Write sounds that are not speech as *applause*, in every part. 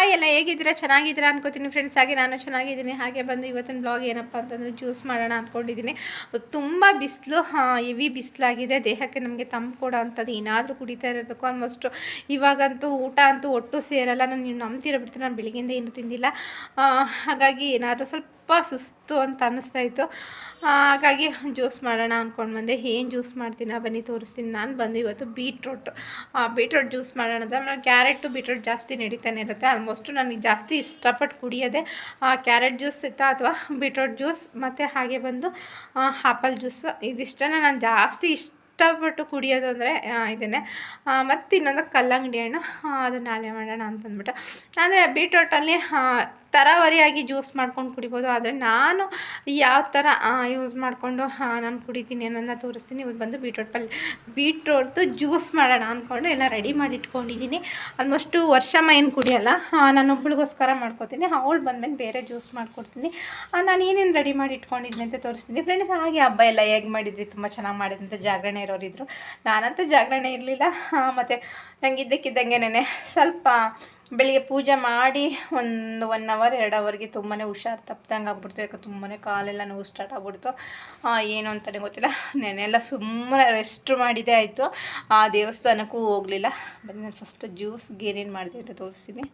Hi ಎಲ್ಲ ಹೇಗಿದ್ದೀರಾ? ಚೆನ್ನಾಗಿದ್ದೀರಾ ಅನ್ಕೋತೀನಿ ಫ್ರೆಂಡ್ಸ್ ಹಾಗೆ ನಾನು ಚೆನ್ನಾಗಿದ್ದೀನಿ. ಹಾಗೆ ಬಂದು ಇವತ್ತಿನ ಬ್ಲಾಗ್ ಏನಪ್ಪ ಅಂತಂದರೆ ಜ್ಯೂಸ್ ಮಾಡೋಣ ಅಂದ್ಕೊಂಡಿದ್ದೀನಿ ತುಂಬ ಬಿಸಿಲು ಹೆವಿ ಬಿಸಿಲಾಗಿದೆ. ದೇಹಕ್ಕೆ ನಮಗೆ ತಂಪು ಕೊಡೋ ಅಂಥದ್ದು ಏನಾದರೂ ಕುಡಿತಾ ಇರಬೇಕು. ಆಲ್ಮೋಸ್ಟ್ ಇವಾಗಂತೂ ಊಟ ಅಂತೂ ಒಟ್ಟು ಸೇರಲ್ಲ. ನಾನು ನೀವು ನಂಬ್ತಿರೋ ಬಿಡ್ತೀನಿ. ನಾನು ಬೆಳಿಗ್ಗೆಯಿಂದ ಏನೂ ತಿಂದಿಲ್ಲ. ಹಾಗಾಗಿ ಏನಾದರೂ ಸ್ವಲ್ಪ ಸುಸ್ತು ಅಂತ ಅನ್ನಿಸ್ತಾ ಇತ್ತು. ಹಾಗಾಗಿ ಜ್ಯೂಸ್ ಮಾಡೋಣ ಅಂದ್ಕೊಂಡು ಬಂದೆ. ಏನು ಜ್ಯೂಸ್ ಮಾಡ್ತೀನಿ? ಬನ್ನಿ, ತೋರಿಸ್ತೀನಿ. ನಾನು ಬಂದು ಇವತ್ತು ಬೀಟ್ರೂಟ್ ಬೀಟ್ರೂಟ್ ಜ್ಯೂಸ್ ಮಾಡೋಣ ಆಮೇಲೆ ಕ್ಯಾರೆಟು ಬೀಟ್ರೂಟ್ ಜಾಸ್ತಿ ನಡೀತಾನೆ ಇರುತ್ತೆ. ಆಲ್ಮೋಸ್ಟು ನನಗೆ ಜಾಸ್ತಿ ಇಷ್ಟಪಟ್ಟು ಕುಡಿಯೋದೆ ಕ್ಯಾರೆಟ್ ಜ್ಯೂಸ್ ಇತ್ತ ಅಥವಾ ಬೀಟ್ರೂಟ್ ಜ್ಯೂಸ್ ಮತ್ತು ಹಾಗೆ ಬಂದು ಆಪಲ್ ಜ್ಯೂಸು ಇದಿಷ್ಟನ್ನು ನಾನು ಜಾಸ್ತಿ ಇಷ್ಟ ಇಷ್ಟಪಟ್ಟು ಕುಡಿಯೋದು ಅಂದರೆ ಇದನ್ನೇ. ಮತ್ತು ಇನ್ನೊಂದು ಕಲ್ಲಂಗಡಿ ಹಣ್ಣು. ಅದನ್ನು ನಾಳೆ ಮಾಡೋಣ ಅಂತಂದ್ಬಿಟ್ಟು ಅಂದರೆ ಬೀಟ್ರೋಟಲ್ಲಿ ತರಾವರಿಯಾಗಿ ಜ್ಯೂಸ್ ಮಾಡ್ಕೊಂಡು ಕುಡಿಬೋದು. ಆದರೆ ನಾನು ಯಾವ ಥರ ಯೂಸ್ ಮಾಡಿಕೊಂಡು ನಾನು ಕುಡಿತೀನಿ ಅನ್ನೋದನ್ನ ತೋರಿಸ್ತೀನಿ. ಇವತ್ತು ಬಂದು ಬೀಟ್ರೋಟ್ ಪಲ್ಯ ಬೀಟ್ರೋಟ್ದು ಜ್ಯೂಸ್ ಮಾಡೋಣ ಅಂದ್ಕೊಂಡು ಎಲ್ಲ ರೆಡಿ ಮಾಡಿ ಇಟ್ಕೊಂಡಿದ್ದೀನಿ. ಆಲ್ಮೋಸ್ಟು ವರ್ಷಮ್ಮ ಏನು ಕುಡಿಯಲ್ಲ. ನಾನು ಒಬ್ಬಳಿಗೋಸ್ಕರ ಮಾಡ್ಕೊತೀನಿ. ಅವಳು ಬಂದಮೇಲೆ ಬೇರೆ ಜ್ಯೂಸ್ ಮಾಡ್ಕೊಡ್ತೀನಿ. ನಾನು ಏನೇನು ರೆಡಿ ಮಾಡಿ ಇಟ್ಕೊಂಡಿದ್ದೀನಿ ಅಂತ ತೋರಿಸ್ತೀನಿ. ಫ್ರೆಂಡ್ಸ್ ಹಾಗೆ ಹಬ್ಬ ಎಲ್ಲ ಹೇಗೆ ಮಾಡಿದ್ರಿ? ತುಂಬ ಚೆನ್ನಾಗಿ ಮಾಡಿದಂಥ ಜಾಗರಣೆ ಇರೋರಿದ್ರು. ನಾನಂತೂ ಜಾಗರಣೆ ಇರಲಿಲ್ಲ. ಮತ್ತು ನಂಗೆ ನೆನೆ ಸ್ವಲ್ಪ ಬೆಳಿಗ್ಗೆ ಪೂಜೆ ಮಾಡಿ ಒಂದು ಒನ್ ಅವರ್ ಎರಡು ಅವರ್ಗೆ ತುಂಬಾ ಹುಷಾರು ತಪ್ಪಿದಂಗೆ ಆಗ್ಬಿಡ್ತು. ಯಾಕೆ ತುಂಬಾ ಕಾಲೆಲ್ಲ ನೋವು ಸ್ಟಾರ್ಟ್ ಆಗ್ಬಿಡ್ತು. ಏನು ಅಂತಲೇ ಗೊತ್ತಿಲ್ಲ. ನೆನೆಲ್ಲ ಸುಮ್ಮನೆ ರೆಸ್ಟ್ ಮಾಡಿದೆ ಆಯಿತು. ಆ ದೇವಸ್ಥಾನಕ್ಕೂ ಹೋಗಲಿಲ್ಲ. ಬಂದು ನಾನು ಫಸ್ಟ್ ಜ್ಯೂಸ್ಗೆ ಏನೇನು ಮಾಡಿದೆ ಅಂತ ತೋರಿಸ್ತೀನಿ.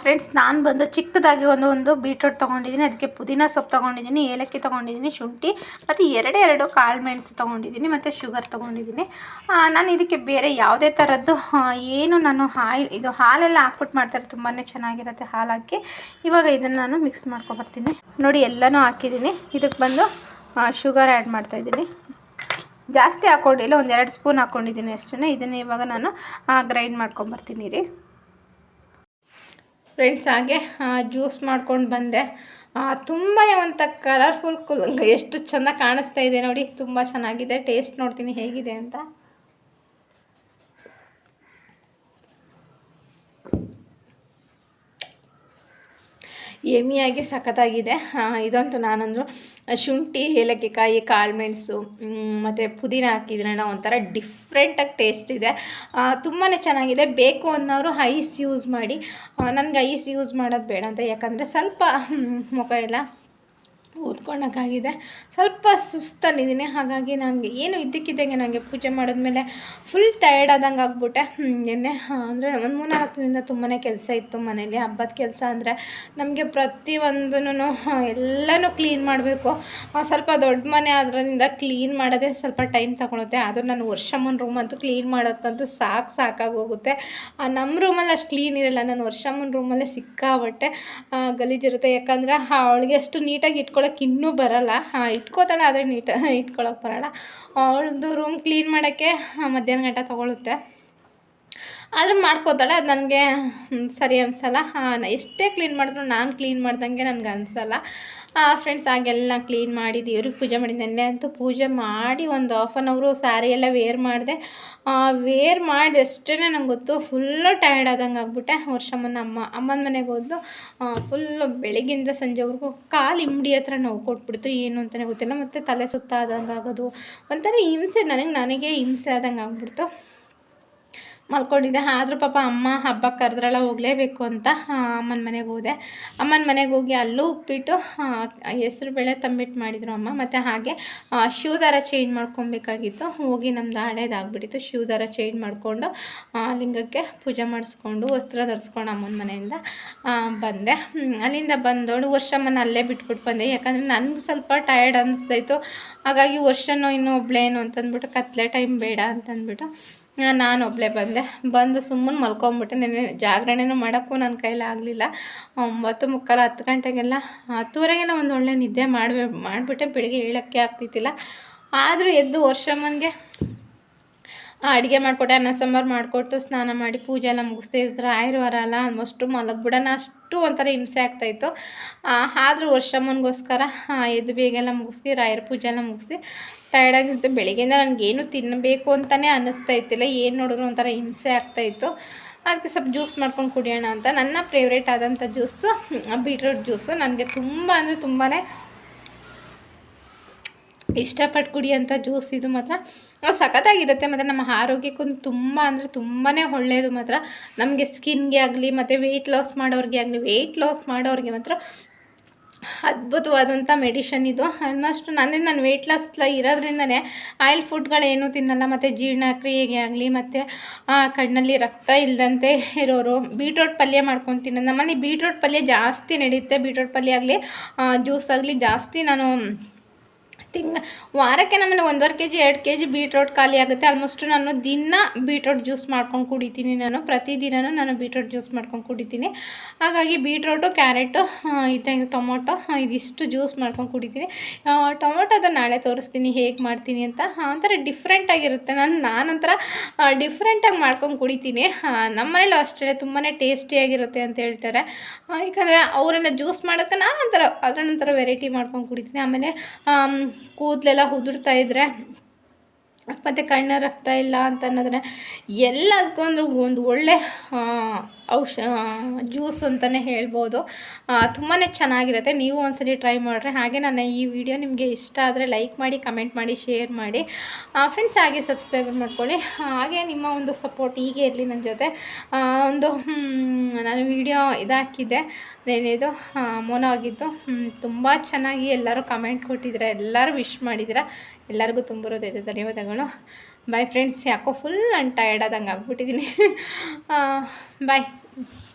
ಫ್ರೆಂಡ್ಸ್ ನಾನು ಬಂದು ಚಿಕ್ಕದಾಗಿ ಒಂದು ಒಂದು ಬೀಟ್ರೋಟ್ ತೊಗೊಂಡಿದ್ದೀನಿ. ಅದಕ್ಕೆ ಪುದೀನ ಸೊಪ್ಪು ತೊಗೊಂಡಿದ್ದೀನಿ, ಏಲಕ್ಕಿ ತೊಗೊಂಡಿದ್ದೀನಿ, ಶುಂಠಿ, ಮತ್ತು ಎರಡೇ ಎರಡು ಕಾಳು ಮೆಣಸು ತೊಗೊಂಡಿದ್ದೀನಿ, ಮತ್ತು ಶುಗರ್ ತೊಗೊಂಡಿದ್ದೀನಿ. ನಾನು ಇದಕ್ಕೆ ಬೇರೆ ಯಾವುದೇ ಥರದ್ದು ಏನು ನಾನು ಆಯಿಲ್ ಇದು ಹಾಲೆಲ್ಲ ಹಾಕ್ಬಿಟ್ಟು ಮಾಡ್ತಾರೆ ತುಂಬಾ ಚೆನ್ನಾಗಿರುತ್ತೆ ಹಾಲು ಹಾಕಿ. ಇವಾಗ ಇದನ್ನು ನಾನು ಮಿಕ್ಸ್ ಮಾಡ್ಕೊಬರ್ತೀನಿ ನೋಡಿ, ಎಲ್ಲನೂ ಹಾಕಿದ್ದೀನಿ. ಇದಕ್ಕೆ ಬಂದು ಶುಗರ್ ಆ್ಯಡ್ ಮಾಡ್ತಾಯಿದ್ದೀನಿ ಜಾಸ್ತಿ ಹಾಕ್ಕೊಂಡಿಲ್ಲ ಒಂದೆರಡು ಸ್ಪೂನ್ ಹಾಕ್ಕೊಂಡಿದ್ದೀನಿ ಅಷ್ಟೇ ಇದನ್ನು ಇವಾಗ ನಾನು ಗ್ರೈಂಡ್ ಮಾಡ್ಕೊಂಬರ್ತೀನಿ ರೀ. ಫ್ರೆಂಡ್ಸ್ ಹಾಗೆ ಜ್ಯೂಸ್ ಮಾಡ್ಕೊಂಡು ಬಂದೆ. ತುಂಬಾ ಒಂಥ ಕಲರ್ಫುಲ್ ಕುಲ್ ಎಷ್ಟು ಚೆಂದ ಕಾಣಿಸ್ತಾ ಇದೆ ನೋಡಿ. ತುಂಬ ಚೆನ್ನಾಗಿದೆ ಟೇಸ್ಟ್ ನೋಡ್ತೀನಿ ಹೇಗಿದೆ ಅಂತ. ಎಮಿಯಾಗಿ ಸಖತ್ತಾಗಿದೆ. ಇದಂತೂ ನಾನಂದ್ರು ಶುಂಠಿ ಏಲಕ್ಕಿ ಕಾಯಿ ಕಾಳುಮೆಣಸು ಮತ್ತು ಪುದೀನ ಹಾಕಿದ್ರಣ ಒಂಥರ ಡಿಫ್ರೆಂಟಾಗಿ ಟೇಸ್ಟ್ ಇದೆ. ತುಂಬಾ ಚೆನ್ನಾಗಿದೆ. ಬೇಕು ಅನ್ನೋರು ಐಸ್ ಯೂಸ್ ಮಾಡಿ ನನಗೆ ಐಸ್ ಯೂಸ್ ಮಾಡೋದು ಬೇಡ ಅಂತ. ಯಾಕಂದರೆ ಸ್ವಲ್ಪ ಮುಖ ಎಲ್ಲ ಊದ್ಕೊಂಡಕ್ಕಾಗಿದೆ ಸ್ವಲ್ಪ ಸುಸ್ತಲ್ಲಿದ್ದೀನಿ ಹಾಗಾಗಿ ನನಗೆ ಏನು ಇದ್ದಕ್ಕಿದ್ದಂಗೆ ನನಗೆ ಪೂಜೆ ಮಾಡಿದ್ಮೇಲೆ ಫುಲ್ ಟಯರ್ಡ್ ಆದಂಗೆ ಆಗ್ಬಿಟ್ಟೆ. ಎಣ್ಣೆ ಅಂದರೆ ಒಂದು ಮೂರ್ನಾಲ್ಕು ದಿನದಿಂದ ತುಂಬಾ ಕೆಲಸ ಇತ್ತು ಮನೇಲಿ. ಹಬ್ಬದ ಕೆಲಸ ಅಂದರೆ ನಮಗೆ ಪ್ರತಿಯೊಂದೂ ಎಲ್ಲನೂ ಕ್ಲೀನ್ ಮಾಡಬೇಕು. ಸ್ವಲ್ಪ ದೊಡ್ಡ ಮನೆ ಅದರಿಂದ ಕ್ಲೀನ್ ಮಾಡೋದೇ ಸ್ವಲ್ಪ ಟೈಮ್ ತಗೊಳುತ್ತೆ. ಆದರೂ ನಾನು ವರ್ಷಮ್ಮನ ರೂಮ್ ಅಂತೂ ಕ್ಲೀನ್ ಮಾಡೋಕ್ಕಂತೂ ಸಾಕು ಸಾಕಾಗೋಗುತ್ತೆ ನಮ್ಮ ರೂಮಲ್ಲಿ ಅಷ್ಟು ಕ್ಲೀನ್ ಇರಲ್ಲ. ನಾನು ವರ್ಷಮ್ಮನ ರೂಮಲ್ಲೇ ಸಿಕ್ಕಾಬಟ್ಟೆ ಗಲೀಜಿರುತ್ತೆ ಯಾಕಂದರೆ ಅವಳಿಗೆ ಅಷ್ಟು ನೀಟಾಗಿ ಇಟ್ಕೊಳ್ಳೋಕೆ ಇನ್ನೂ ಬರಲ್ಲ. ಇಟ್ಕೋತಾಳೆ, ಆದರೆ ನೀಟ ಇಟ್ಕೊಳಕ್ಕೆ ಬರಲ್ಲ. ಅವಳದು ರೂಮ್ ಕ್ಲೀನ್ ಮಾಡೋಕ್ಕೆ ಮಧ್ಯಾಹ್ನ ಗಂಟೆ ತೊಗೊಳುತ್ತೆ. ಆದರೂ ಮಾಡ್ಕೋತಾಳೆ, ಅದು ನನಗೆ ಸರಿ ಅನಿಸಲ್ಲ. ಎಷ್ಟೇ ಕ್ಲೀನ್ ಮಾಡಿದ್ರು ನಾನು ಕ್ಲೀನ್ ಮಾಡ್ದಂಗೆ ನನಗೆ ಅನಿಸಲ್ಲ. ಫ್ರೆಂಡ್ಸ್ ಹಾಗೆಲ್ಲ ಕ್ಲೀನ್ ಮಾಡಿ ದೇವ್ರಿಗೆ ಪೂಜೆ ಮಾಡಿ. ನೆನ್ನೆ ಅಂತೂ ಪೂಜೆ ಮಾಡಿ ಒಂದು ಹಾಫ್ ಆನ್ ಅವರು ಸ್ಯಾರಿ ಎಲ್ಲ ವೇರ್ ಮಾಡಿದೆ. ವೇರ್ ಮಾಡಿ ಅಷ್ಟೇ ನಂಗೆ ಗೊತ್ತು. ಫುಲ್ಲು ಟಯರ್ಡ್ ಆದಂಗೆ ಆಗ್ಬಿಟ್ಟೆ. ವರ್ಷಮ್ಮನ ಅಮ್ಮ, ಅಮ್ಮನ ಮನೆಗೆ ಹೋದ್ದು. ಫುಲ್ಲು ಬೆಳಗಿಂದ ಸಂಜೆವರೆಗೂ ಕಾಲು ಇಮ್ಡಿ ಹತ್ರ ನೋವು ಕೊಟ್ಬಿಡ್ತು. ಏನು ಅಂತಲೇ ಗೊತ್ತಿಲ್ಲ. ಮತ್ತು ತಲೆ ಸುತ್ತ ಆದಂಗೆ ಆಗೋದು. ಒಂಥರ ಹಿಂಸೆ, ನನಗೆ ನನಗೆ ಹಿಂಸೆ ಆದಂಗೆ ಆಗ್ಬಿಡ್ತು. ಮಲ್ಕೊಂಡಿದ್ದೆ. ಆದರೂ ಪಾಪ ಅಮ್ಮ ಹಬ್ಬಕ್ಕೆ ಕರೆದ್ರಲ್ಲ, ಹೋಗಲೇಬೇಕು ಅಂತ ಅಮ್ಮನ ಮನೆಗೆ ಹೋದೆ. ಅಮ್ಮನ ಮನೆಗೆ ಹೋಗಿ ಅಲ್ಲೂ ಉಪ್ಪಿಟ್ಟು ಹೆಸ್ರು ಬೇಳೆ ತಂಬಿಟ್ಟು ಮಾಡಿದರು ಅಮ್ಮ. ಮತ್ತು ಹಾಗೆ ಶೂ ಶಿವದಾರ ಚೇಂಜ್ ಮಾಡ್ಕೊಬೇಕಾಗಿತ್ತು. ಹೋಗಿ ನಮ್ದು ಹಳೇದಾಗ್ಬಿಟ್ಟಿತ್ತು ಶಿವದಾರ ಚೇಂಜ್ ಮಾಡಿಕೊಂಡು ಲಿಂಗಕ್ಕೆ ಪೂಜೆ ಮಾಡಿಸ್ಕೊಂಡು, ವಸ್ತ್ರ ಧರಿಸ್ಕೊಂಡು ಅಮ್ಮನ ಮನೆಯಿಂದ ಬಂದೆ. ಅಲ್ಲಿಂದ ಬಂದೋಳು ವರ್ಷಮ್ಮನ ಅಲ್ಲೇ ಬಿಟ್ಬಿಟ್ಟು ಬಂದೆ. ಯಾಕಂದರೆ ನನಗೆ ಸ್ವಲ್ಪ ಟಯರ್ಡ್ ಅನಿಸ್ತಾಯಿತ್ತು. ಹಾಗಾಗಿ ವರ್ಷನೂ ಇನ್ನೂ ಒಬ್ಳೇನು ಅಂತಂದ್ಬಿಟ್ಟು ಕತ್ಲೆ ಟೈಮ್ ಬೇಡ ಅಂತಂದ್ಬಿಟ್ಟು ನಾನು ಒಬ್ಬಳೇ ಬಂದೆ. ಬಂದು ಸುಮ್ಮನೆ ಮಲ್ಕೊಂಬಿಟ್ಟೆ. ನೆನೆ ಜಾಗರಣೆನೂ ಮಾಡೋಕ್ಕೂ ನನ್ನ ಕೈಲಿ ಆಗಲಿಲ್ಲ. ಒಂಬತ್ತು ಮುಕ್ಕಾಲು ಹತ್ತು ಗಂಟೆಗೆಲ್ಲ ಹತ್ತುವರೆಗೆಲ್ಲ ಒಂದು ಒಳ್ಳೆ ನಿದ್ದೆ ಮಾಡಬೇ ಮಾಡಿಬಿಟ್ಟೆ. ಬೆಳಿಗ್ಗೆ ಏಳಕ್ಕೆ ಆಗ್ತಿದ್ದಿಲ್ಲ. ಆದರೂ ಎದ್ದು ವರ್ಷಮ್ಮನಿಗೆ ಅಡುಗೆ ಮಾಡಿಕೊಟ್ಟೆ, ಅನ್ನ ಸಾಂಬಾರು ಮಾಡಿಕೊಟ್ಟು ಸ್ನಾನ ಮಾಡಿ ಪೂಜೆ ಎಲ್ಲ ಮುಗಿಸ್ತಾ ಇದ್ರೆ ಆಯುರ್ವಾರ ಅಲ್ಲ ಆಲ್ಮೋಸ್ಟು ಮಲಗಿಬಿಡೋಣ. ಅಷ್ಟು ಒಂಥರ ಹಿಂಸೆ ಆಗ್ತಾಯಿತ್ತು ಆದರೂ ವರ್ಷಮ್ಮನಿಗೋಸ್ಕರ ಎದ್ದು ಬೇಗೆಲ್ಲ ಮುಗಿಸಿ ರಾಯರ ಪೂಜೆ ಎಲ್ಲ ಮುಗಿಸಿ ಟೈರ್ಡಾಗಿತ್ತು ಬೆಳಿಗ್ಗೆಯಿಂದ ನನಗೇನು ತಿನ್ನಬೇಕು ಅಂತಲೇ ಅನ್ನಿಸ್ತಾ ಇತ್ತಿಲ್ಲ. ಏನು ನೋಡಿದ್ರು ಒಂಥರ ಹಿಂಸೆ ಆಗ್ತಾಯಿತ್ತು ಅದಕ್ಕೆ ಸ್ವಲ್ಪ ಜ್ಯೂಸ್ ಮಾಡ್ಕೊಂಡು ಕುಡಿಯೋಣ ಅಂತ. ನನ್ನ ಫೇವ್ರೇಟ್ ಆದಂಥ ಜ್ಯೂಸು ಬೀಟ್ರೂಟ್ ಜ್ಯೂಸು ನನಗೆ ತುಂಬ ಅಂದರೆ ತುಂಬಾ ಇಷ್ಟಪಟ್ಟು ಕುಡಿಯೋಂಥ ಜ್ಯೂಸ್ ಇದು ಮಾತ್ರ. ಸಖತ್ತಾಗಿರುತ್ತೆ ಮತ್ತು ನಮ್ಮ ಆರೋಗ್ಯಕ್ಕೂ ತುಂಬ ಅಂದರೆ ತುಂಬಾ ಒಳ್ಳೆಯದು ಮಾತ್ರ. ನಮಗೆ ಸ್ಕಿನ್ಗೆ ಆಗಲಿ, ಮತ್ತು ವೆಯ್ಟ್ ಲಾಸ್ ಮಾಡೋರಿಗೆ ಆಗಲಿ ವೆಯ್ಟ್ ಲಾಸ್ ಮಾಡೋರಿಗೆ ಮಾತ್ರ ಅದ್ಭುತವಾದಂಥ ಮೆಡಿಷನ್ ಇದು. ಆಲ್ಮೋಸ್ಟ್ ನಾನೇ ನಾನು ವೆಯ್ಟ್ ಲಾಸ್ ಇರೋದ್ರಿಂದನೇ ಆಯಿಲ್ ಫುಡ್ಗಳೇನು ತಿನ್ನಲ್ಲ, ಮತ್ತು ಜೀರ್ಣಕ್ರಿಯೆಗೆ ಆಗಲಿ, ಮತ್ತು ಕಣ್ಣಲ್ಲಿ ರಕ್ತ ಇಲ್ಲದಂತೆ ಇರೋರು ಬೀಟ್ರೋಟ್ ಪಲ್ಯ ಮಾಡ್ಕೊಂಡು ತಿನ್ನೋದು ನಮ್ಮಲ್ಲಿ ಬೀಟ್ರೋಟ್ ಪಲ್ಯ ಜಾಸ್ತಿ ನಡೆಯುತ್ತೆ ಬೀಟ್ರೋಟ್ ಪಲ್ಯ ಆಗಲಿ ಜ್ಯೂಸ್ ಆಗಲಿ ಜಾಸ್ತಿ ನಾನು ತಿಂಗ ವಾರಕ್ಕೆ ನಮ್ಮನೆ ಒಂದೂವರೆ ಕೆ ಜಿ ಎರಡು ಕೆ ಜಿ ಬೀಟ್ರೋಟ್ ಖಾಲಿ ಆಗುತ್ತೆ. ಆಲ್ಮೋಸ್ಟ್ ನಾನು ದಿನ ಬೀಟ್ರೋಟ್ ಜ್ಯೂಸ್ ಮಾಡ್ಕೊಂಡು ಕುಡಿತೀನಿ ನಾನು. ಪ್ರತಿದಿನವೂ ನಾನು ಬೀಟ್ರೋಟ್ ಜ್ಯೂಸ್ ಮಾಡ್ಕೊಂಡು ಕುಡಿತೀನಿ. ಹಾಗಾಗಿ ಬೀಟ್ರೋಟು ಕ್ಯಾರೆಟು ಇದೆ ಟೊಮೊಟೊ ಇದಿಷ್ಟು ಜ್ಯೂಸ್ ಮಾಡ್ಕೊಂಡು ಕುಡಿತೀನಿ. ಟೊಮೊಟೊದು ನಾಳೆ ತೋರಿಸ್ತೀನಿ ಹೇಗೆ ಮಾಡ್ತೀನಿ ಅಂತ. ಒಂಥರ ಡಿಫ್ರೆಂಟಾಗಿರುತ್ತೆ ನಾನು ನಾನಂತರ ಡಿಫ್ರೆಂಟಾಗಿ ಮಾಡ್ಕೊಂಡು ಕುಡಿತೀನಿ. ನಮ್ಮನೇಲೂ ಅಷ್ಟೇ ತುಂಬಾ ಟೇಸ್ಟಿಯಾಗಿರುತ್ತೆ ಅಂತ ಹೇಳ್ತಾರೆ. ಯಾಕಂದರೆ ಅವರನ್ನು ಜ್ಯೂಸ್ ಮಾಡೋಕ್ಕೆ ನಾನು ಅದರ ನಂತರ ವೆರೈಟಿ ಮಾಡ್ಕೊಂಡು ಕುಡಿತೀನಿ. ಆಮೇಲೆ ಆಮ್, ಕೂದಲೆಲ್ಲ ಉದುರ್ತಾ ಇದ್ದರೆ ಮತ್ತು ಕಣ್ಣು ರಕ್ತ ಇಲ್ಲ ಅಂತ ಅನ್ನೋದ್ರೆ ಎಲ್ಲದಕ್ಕೂ ಒಂದು ಒಂದು ಒಳ್ಳೆ ಔಷ ಜ್ಯೂಸ್ ಅಂತಲೇ ಹೇಳ್ಬೋದು. ತುಂಬಾ ಚೆನ್ನಾಗಿರುತ್ತೆ. ನೀವು ಒಂದ್ಸರಿ ಟ್ರೈ ಮಾಡಿರಿ ಹಾಗೆ ನನ್ನ ಈ ವಿಡಿಯೋ ನಿಮಗೆ ಇಷ್ಟ ಆದರೆ ಲೈಕ್ ಮಾಡಿ, ಕಮೆಂಟ್ ಮಾಡಿ, ಶೇರ್ ಮಾಡಿ. ಫ್ರೆಂಡ್ಸ್ ಹಾಗೆ ಸಬ್ಸ್ಕ್ರೈಬ್ ಮಾಡ್ಕೊಳ್ಳಿ. ಹಾಗೆ ನಿಮ್ಮ ಒಂದು ಸಪೋರ್ಟ್ ಹೀಗೆ ಇರಲಿ ನನ್ನ ಜೊತೆ. ಒಂದು ನಾನು ವಿಡಿಯೋ ಇದಾಕಿದ್ದೆ. ಏನಿದು ಮೋನೋ ಆಗಿದ್ದು. ತುಂಬ ಚೆನ್ನಾಗಿ ಎಲ್ಲರೂ ಕಮೆಂಟ್ ಕೊಟ್ಟಿದ್ದೀರ. ಎಲ್ಲರೂ ವಿಶ್ ಮಾಡಿದ್ದೀರಾ. ಎಲ್ಲರಿಗೂ ತುಂಬಿರೋದೈತೆ ಧನ್ಯವಾದಗಳು. ಬಾಯ್ ಫ್ರೆಂಡ್ಸ್ ಯಾಕೋ ಫುಲ್ ನಾನು ಟಯರ್ಡ್ ಆದಂಗೆ ಆಗ್ಬಿಟ್ಟಿದ್ದೀನಿ ಬಾಯ್ *laughs*